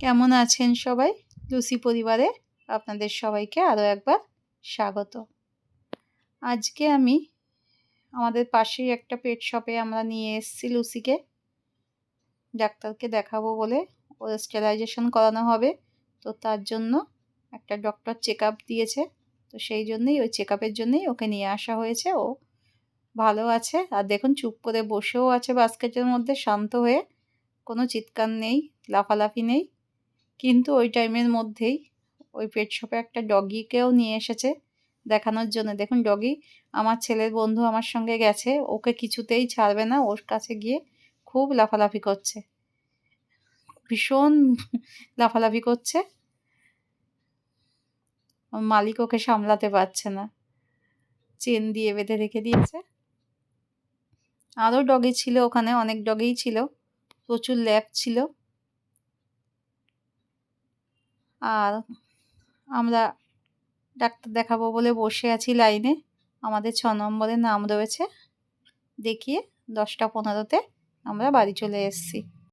কেমন আছেন সবাই? লুসি পরিবারে আপনাদের সবাইকে আরও একবার স্বাগত। আজকে আমি আমাদের পাশেই একটা পেট শপে আমরা নিয়ে এসেছি লুসিকে। ডাক্তারকে দেখাবো বলে ওর স্টেলাইজেশন করানো হবে। তো তার জন্য একটা ডক্টর চেক দিয়েছে। তো সেই জন্যই, ওই চেক জন্যই ওকে নিয়ে আসা হয়েছে। ও ভালো আছে। আর দেখুন, চুপ করে বসেও আছে বাস্কেটের মধ্যে, শান্ত হয়ে। কোনো চিৎকার নেই, লাফালাফি নেই। কিন্তু ওই টাইমের মধ্যেই ওই পেট শপে একটা ডগিকেও নিয়ে এসেছে দেখানোর জন্য। দেখুন ডগি আমার ছেলের বন্ধু আমার সঙ্গে গেছে, ওকে কিছুতেই ছাড়বে না, ওর কাছে গিয়ে খুব লাফালাফি করছে। ভীষণ লাফালাফি করছে। মালিক ওকে সামলাতে পারছে না। চেন দিয়ে বেঁধে রেখে দিয়েছে। আরও ডগি ছিল ওখানে, অনেক ডগেই ছিল। প্রচুর ল্যাব ছিল। আর আমরা ডাক্তার দেখাবো বলে বসে আছি লাইনে। আমাদের ছ নম্বরে নাম রয়েছে। দেখিয়ে দশটা পনেরোতে আমরা বাড়ি চলে এসেছি।